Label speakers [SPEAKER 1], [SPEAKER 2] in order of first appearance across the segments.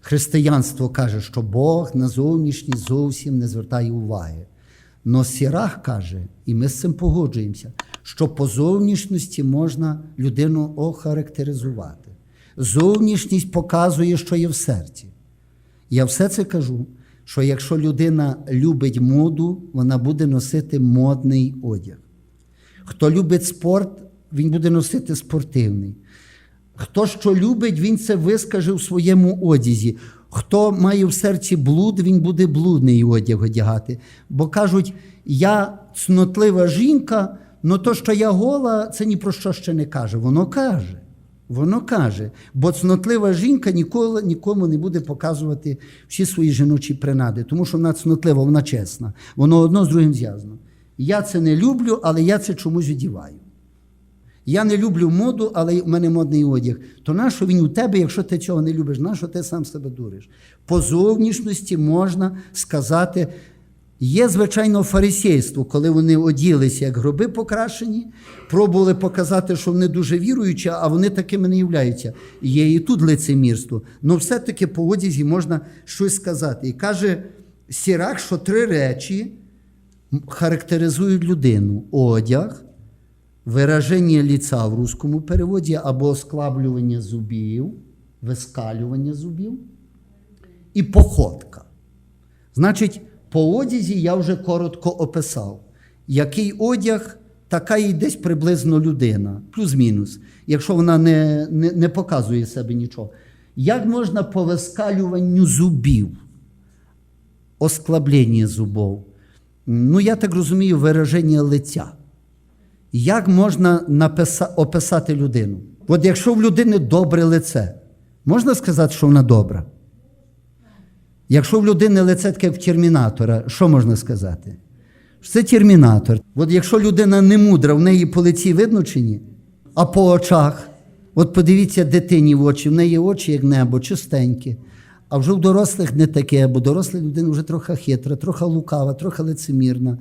[SPEAKER 1] Християнство каже, що Бог на зовнішність зовсім не звертає уваги. Но Сірах каже, і ми з цим погоджуємося, що по зовнішності можна людину охарактеризувати. Зовнішність показує, що є в серці. Я все це кажу, що якщо людина любить моду, вона буде носити модний одяг. Хто любить спорт, він буде носити спортивний. Хто що любить, він це вискаже в своєму одязі. Хто має в серці блуд, він буде блудний одяг одягати. Бо кажуть, я цнотлива жінка, але то, що я гола, це ні про що ще не каже. Воно каже. Воно каже, бо цнотлива жінка ніколи нікому не буде показувати всі свої жіночі принади, тому що вона цнотлива, вона чесна. Воно одно з другим зв'язано. Я це не люблю, але я це чомусь одіваю. Я не люблю моду, але в мене модний одяг. То нащо він у тебе, якщо ти цього не любиш, нащо ти сам себе дуриш? По зовнішності можна сказати, є, звичайно, фарисейство, коли вони оділися, як гроби покрашені, пробували показати, що вони дуже віруючі, а вони такими не являються. Є і тут лицемірство. Але все-таки по одязі можна щось сказати. І каже Сірах, що три речі характеризують людину: одяг вираження ліца в русскому переводі або склаблювання зубів, вискалювання зубів і походка. Значить, по одязі я вже коротко описав, який одяг, така і десь приблизно людина, плюс-мінус, якщо вона не, не, не показує себе нічого. Як можна по вискалюванню зубів, осклаблення зубов? Ну, я так розумію, вираження лиця. Як можна написа... описати людину? От якщо в людини добре лице, можна сказати, що вона добра? Якщо в людини лице таке в термінатора, що можна сказати? Це термінатор. От якщо людина не мудра, в неї по лиці видно чи ні? А по очах, от подивіться дитині в очі, в неї очі, як небо, чистенькі. А вже в дорослих не таке, бо доросла людина вже трохи хитра, трохи лукава, трохи лицемірна.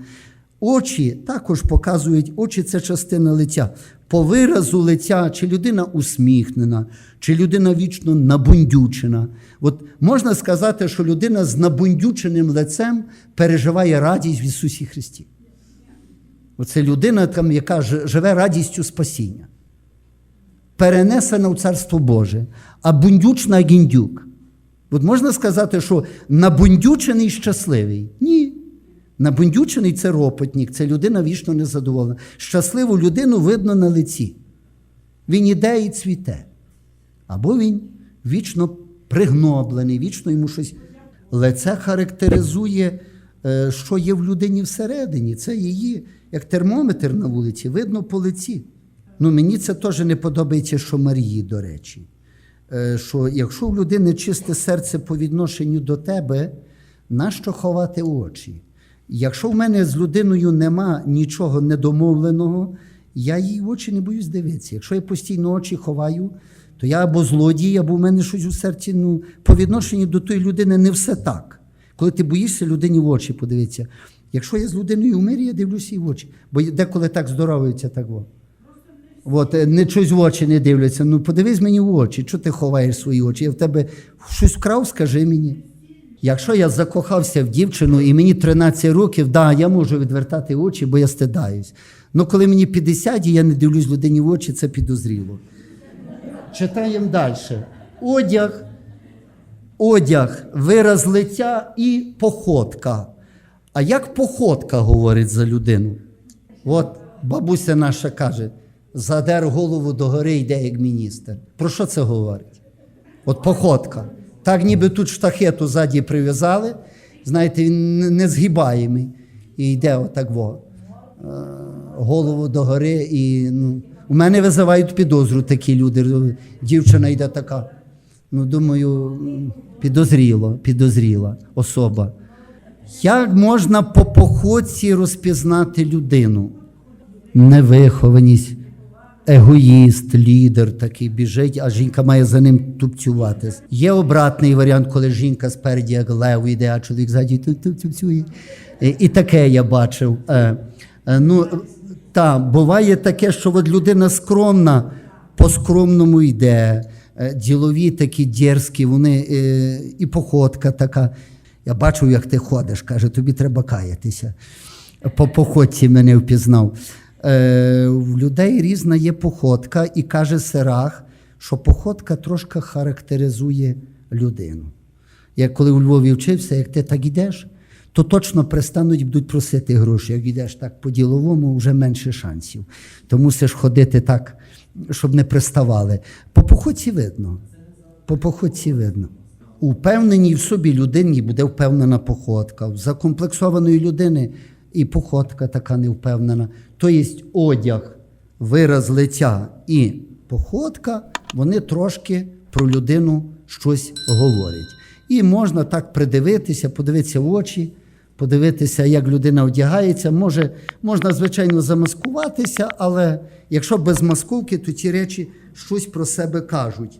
[SPEAKER 1] Очі також показують, очі це частина лиця. По виразу лиця, чи людина усміхнена, чи людина вічно набундючена. От можна сказати, що людина з набундюченим лицем переживає радість в Ісусі Христі. Оце людина, яка живе радістю спасіння. Перенесена в Царство Боже, а бундючна гіндюк. От можна сказати, що набундючений щасливий? Ні. Набундючений це ропотник, це людина вічно незадоволена. Щасливу людину видно на лиці. Він іде і цвіте. Або він вічно пригноблений, вічно йому щось. Лице характеризує, е, що є в людині всередині. Це її, як термометр на вулиці, видно по лиці. Ну, мені це теж не подобається, що Марії, до речі. Е, Що якщо в людини чисте серце по відношенню до тебе, нащо ховати очі? Якщо в мене з людиною нема нічого недомовленого, я їй в очі не боюсь дивитися. Якщо я постійно очі ховаю, то я або злодій, або в мене щось у серці. Ну, по відношенню до тої людини не все так. Коли ти боїшся людині в очі подивитися. Якщо я з людиною в мирі, я дивлюся їй в очі. Бо деколи так здоровуються, так во. От, е, не щось в очі не дивляться. Ну подивись мені в очі, чого ти ховаєш свої очі? Я в тебе щось вкрав, скажи мені. Якщо я закохався в дівчину і мені 13 років, да, я можу відвертати очі, бо я стидаюсь. Ну коли мені 50 і я не дивлюсь людині в очі, це підозріло. Читаємо далі. Одяг, одяг, вираз лиця і походка. А як походка говорить за людину? От бабуся наша каже: задер голову догори, йде як міністр. Про що це говорить? От походка. Так ніби тут штахету ззаді прив'язали, знаєте, він не- незгибаємий. І йде отак во. е, Голову догори. І, ну, у мене визивають підозру такі люди. Дівчина йде така. Ну, думаю, підозріло, підозріла особа. Як можна по походці розпізнати людину? Невихованість, егоїст, лідер такий біжить, а жінка має за ним тупцювати. Є обратний варіант, коли жінка спереді, як лев йде, а чоловік ззаді тупцює. І таке я бачив. Е, е, Ну, та, буває таке, що от людина скромна, по скромному йде. е, ділові, такі дерзкі, вони і походка така. Я бачу, як ти ходиш, каже, тобі треба каятися. По походці мене впізнав. Е, в людей різна є походка, і каже Серах, що походка трошки характеризує людину. Я коли у Львові вчився, як ти так йдеш, то точно пристануть, будуть просити гроші. Як йдеш так по-діловому, вже менше шансів. То мусиш ходити так, щоб не приставали. По походці видно. По походці видно. У впевненій в собі людині буде впевнена походка. У закомплексованої людини і походка така невпевнена. Тобто одяг, вираз лиця і походка, вони трошки про людину щось говорять. І можна так придивитися, подивитися в очі, подивитися, як людина одягається. Може, можна, звичайно, замаскуватися, але якщо без маскувки, то ці речі щось про себе кажуть.